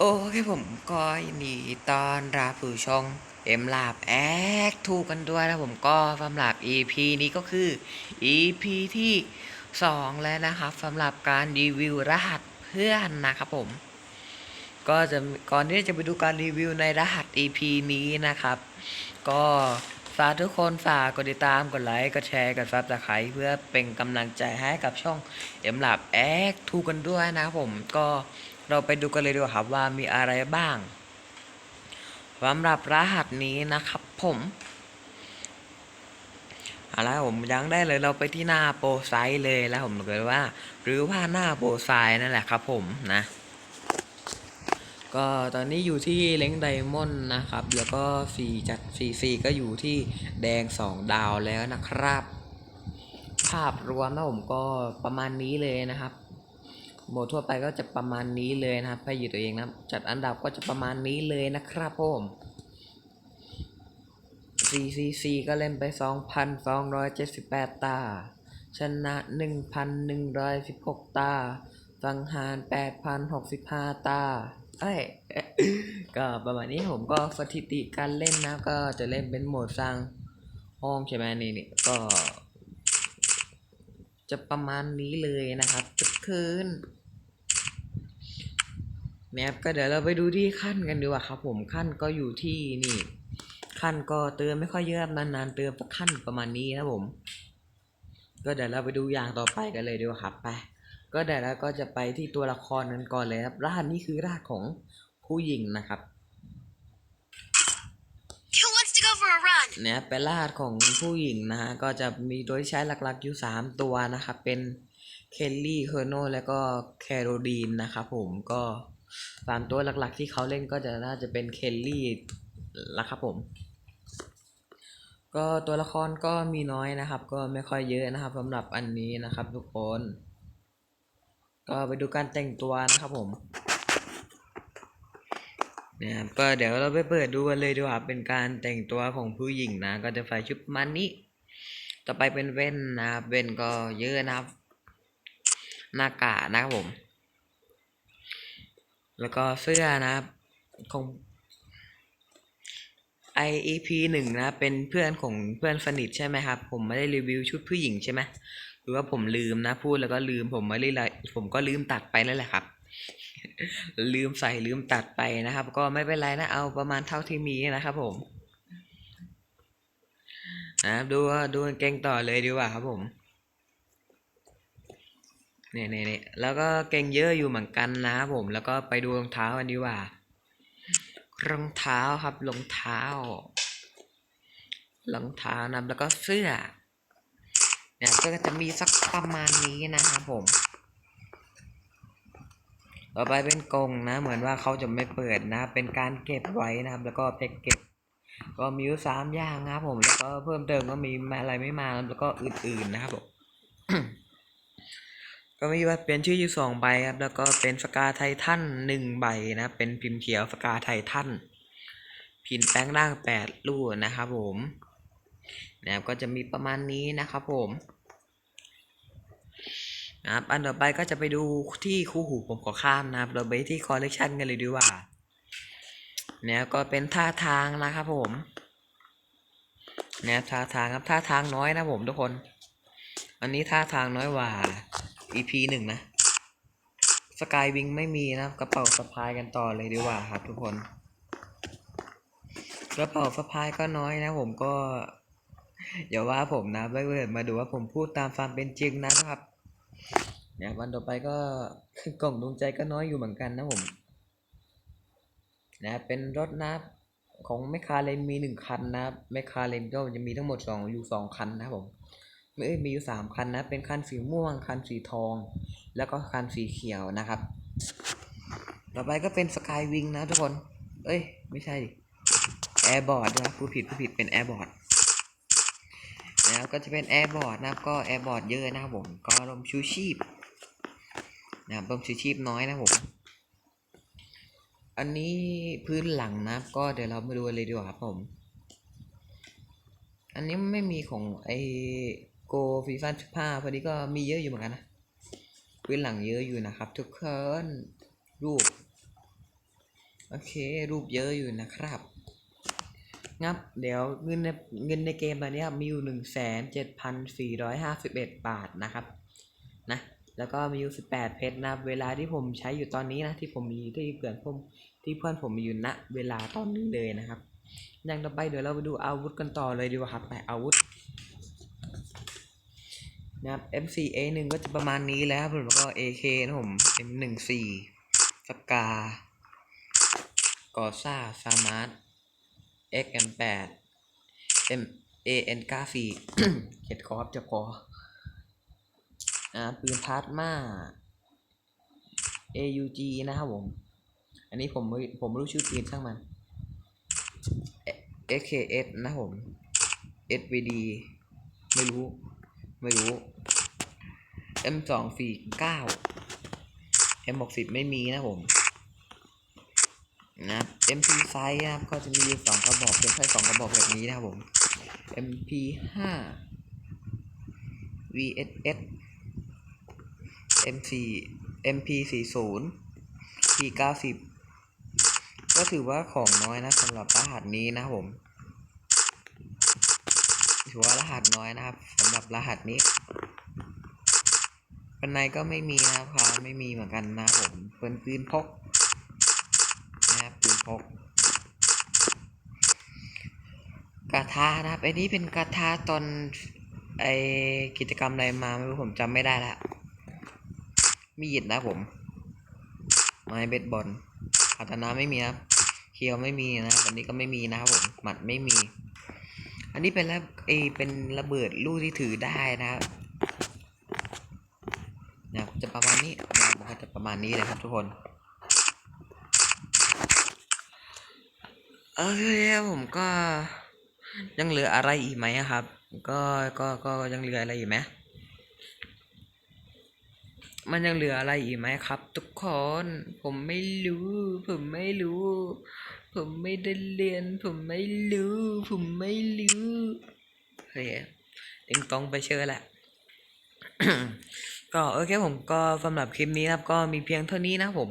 โอเคผมก็ยินดีต้อนรับผู้ชมเอ็มลาบแอคทูกันด้วยนะผมก็สำหรับ EP นี้ก็คือ EP ที่ 2 แล้วนะครับสำหรับการรีวิวรหัสเพื่อนนะครับผม ก็จะก่อนที่จะไปดูการรีวิวในรหัส EP นี้นะครับ ก็ ฝากทุกคนฝากกดติดตามกดไลค์กดแชร์กดซับสไครต์เพื่อเป็นกำลังใจให้กับช่องเอ็มหลับแอคทูกันด้วยนะครับผมก็เราไปดูกันเลยดีกว่าครับว่ามีอะไรบ้างสำหรับรหัสนี้นะครับผมเอาละผมยังได้เลยเราไปที่หน้าโปรไซต์เลยแล้วผมเลยว่า หรือว่าหน้าโปรไซต์นั่นแหละครับผมนะ ก็ตอนนี้อยู่ที่เล้งไดมอนด์นะครับ แล้วก็สี่จัดสี่สี่ก็อยู่ที่แดงสองดาวแล้วนะครับ ภาพรวมนะผมก็ประมาณนี้เลยนะครับโหมดทั่วไปก็จะประมาณนี้เลยนะครับให้อยู่ตัวเองนะจัดอันดับก็จะประมาณนี้เลยนะครับผม CCC ก็เล่นไป 2,278 ตา ชนะ 1,116 ตาสังหาร 8,065 ตา เอ้ยก็ประมาณนี้ผมก็สถิติการเล่นนะ ก็จะเล่นเป็นโหมดสร้างห้องใช่ไหมนี่นี่ก็ จะประมาณนี้เลยนะครับทุกคืนเนี่ยก็เดี๋ยวเราไปดูที่ขั้นกันดีกว่าครับ ผมขั้นก็อยู่ที่นี่ ขั้นก็เติมไม่ค่อยเยอะนานๆเติมสักขั้นประมาณนี้นะผม ก็เดี๋ยวเราไปดูอย่างต่อไปกันเลยดีกว่าครับไป ก็เดี๋ยวเราก็จะไปที่ตัวละครกันก่อนเลยครับ รหัสนี้คือรหัสของผู้หญิงนะครับ Who wants to go for a run? เนี่ยเป็นรหัสของผู้หญิงนะฮะก็จะมีโดยใช้หลักๆอยู่ 3 ตัวนะครับ เป็นเคลลี่เคอร์โนแล้วก็แคโรดีนนะครับผมก็สามตัวหลักๆที่เขาเล่นก็จะน่าจะเป็นเคลลี่ละครับผม ก็ตัวละครก็มีน้อยนะครับ ก็ไม่ค่อยเยอะนะครับสำหรับอันนี้นะครับทุกคน ก็ไปดูการแต่งตัวนะครับผมเนี่ยครับก็เดี๋ยวเราไปเปิดดูกันเลยดีกว่าเป็นการแต่งตัวของผู้หญิงนะ ก็จะใส่ชุดมันนี้ต่อไปเป็นเว่นนะครับเว่นก็เยอะนะครับ หน้ากากนะครับผม แล้วก็เสื้อนะครับของ IEP หนึ่งนะเป็นเพื่อนของเพื่อนสนิทใช่ไหมครับ ผมไม่ได้รีวิวชุดผู้หญิงใช่ไหม หรือว่าผมลืมนะ พูดแล้วก็ลืมผมไม่ได้ไลผมก็ลืมตัดไปนั่นแหละครับ ลืมใส่ลืมตัดไปนะครับ ก็ไม่เป็นไรนะเอาประมาณเท่าที่มีนะครับ ผมนะดูดูเกงต่อเลยดีกว่าครับผมเนี่ยเนี่ยเนี่ยแล้วก็เกงเยอะอยู่เหมือนกันนะครับผมแล้วก็ไปดูรองเท้ากันดีกว่ารองเท้าครับรองเท้ารองเท้านะแล้วก็เสื้อ เนี่ยก็จะมีสักประมาณนี้นะครับผมต่อไปเป็นกรงนะ เหมือนว่าเขาจะไม่เปิดนะ เป็นการเก็บไว้นะครับ แล้วก็แพ็กเก็บก็มีอยู่สามอย่างนะครับผมแล้วก็เพิ่มเติมก็มีอะไรไม่มาแล้วก็อื่นๆนะครับผมก็มีว่าเป็นชื่ออยู่สองใบครับ แล้วก็เป็นสกาไททันหนึ่งใบนะ เป็นพิมพ์เขียวสกาไททันพินแป้งร่างแปดลูกนะครับผม นะครับก็จะมีประมาณนี้นะครับผมนะครับอันต่อไปก็จะไปดูที่คู่หูผมขอข้ามนะครับ เราไปที่คอลเลกชันกันเลยดีกว่าเนี่ยก็เป็นท่าทางนะครับผมเนี่ยท่าทางครับท่าทางน้อยนะผมทุกคน อันนี้ท่าทางน้อยกว่า EP หนึ่งนะสกายวิงไม่มีนะครับกระเป๋าสะพายกันต่อเลยดีกว่าครับทุกคน กระเป๋าสะพายก็น้อยนะผมก็ อย่าว่าผมนะไม่เปิดมาดูว่าผมพูดตามความเป็นจริงนะครับเนี่ยวันต่อไปก็กล่องดวงใจก็น้อยอยู่เหมือนกันนะผมนะเป็นรถนะของแมคคาเรนมีหนึ่งคันนะแมคคาเรนก็จะมีทั้งหมดสองอยู่สองคันนะผมไม่เอ้ยมีอยู่สามคันนะ เป็นคันสีม่วงคันสีทอง แล้วก็คันสีเขียวนะครับ ต่อไปก็เป็นสกายวิงนะทุกคน เอ้ย ไม่ใช่แอร์บอร์ดนะผู้ผิดผู้ผิดเป็นแอร์บอร์ด แล้วก็จะเป็นแอร์บอร์ดนะครับ ก็แอร์บอร์ดเยอะนะครับผม ก็ลมชูชีพนะครับลมชูชีพน้อยนะครับผม อันนี้พื้นหลังนะครับ ก็เดี๋ยวเรามาดูเลยดีกว่าครับผม อันนี้ไม่มีของไอโกฟีฟันสิบห้าพอดีก็มีเยอะอยู่เหมือนกันนะ พื้นหลังเยอะอยู่นะครับ ทุกคน รูป โอเค รูปเยอะอยู่นะครับ งับเดี๋ยวเงินในเงินในเกมตอนนี้ครับมีอยู่หนึ่งแสนเจ็ดพันสี่ร้อยห้าสิบเอ็ดบาทนะครับนะแล้วก็มีอยู่สิบแปดเพชรนะครับเวลาที่ผมใช้อยู่ตอนนี้นะที่ผมมีที่เพื่อนผมที่เพื่อนผมมีอยู่ณเวลาตอนนี้เลยนะครับอย่างต่อไปเดี๋ยวเราไปดูอาวุธกันต่อเลยดีกว่าครับไปอาวุธนะครับ MCA หนึ่งก็จะประมาณนี้แล้วครับแล้วก็ AK นะผม M14 สกา กอซ่าซามาร์ท XM8 M AN94 เขียดคอครับจะพออ่าปืนพลาสมา AUG นะครับผม อันนี้ผมผมไม่รู้ชื่อปืนช่างมัน AKS นะผม SVD ไม่รู้ ไม่รู้ M สองสี่เก้า M หกสิบไม่มีนะผม นะครับ MP ไซส์นะครับก็จะมีอยู่สองกระบอกเป็นไส้สองกระบอกแบบนี้นะครับผม MP ห้า VSS MC MP สี่ศูนย์ P เก้าสิบก็ถือว่าของน้อยนะสำหรับรหัสนี้นะครับผม ถือว่ารหัสน้อยนะครับสำหรับรหัสนี้ปันในก็ไม่มีนะครับไม่มีเหมือนกันนะผมเป็นปืนพก กกระทานะครับไอ้นี้เป็นกระทาตอนไอกิจกรรมอะไรมาไม่รู้ผมจำไม่ได้ละมีดนะผมไม้เบสบอลคาตานาไม่มีครับเคียวไม่มีนะครันนี้ก็ไม่มีนะครับผมหมัดไม่มี อันนี้เป็นระเอเป็นระเบิดลูกที่ถือได้นะครับนะจะประมาณนี้นะมันก็จะประมาณนี้เลยครับทุกคน โอเคครับผมก็ ยังเหลืออะไรอีกไหมครับ ก็ก็ก็ยังเหลืออะไรอีกไหมมันยังเหลืออะไรอีกไหมครับ ทุกคนผมไม่รู้ ผมไม่รู้ ผมไม่ได้เรียน ผมไม่รู้ ผมไม่รู้เฮ้ยติงตองไปเชื่อแหละก็โอเคผมก็สำหรับคลิปนี้ครับ ก็มีเพียงเท่านี้นะผม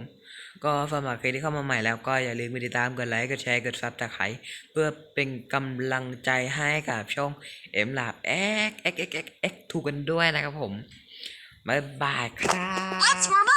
ก็สำหรับใครที่เข้ามาใหม่แล้วก็อย่าลืมกดติดตามกดไลค์กดแชร์กดซับสไครต์เพื่อเป็นกำลังใจให้กับช่องเอ็มลาบเอ็กเอ็กเอ็กเอ็กถูกกันด้วยนะครับผมบ๊ายบายครับ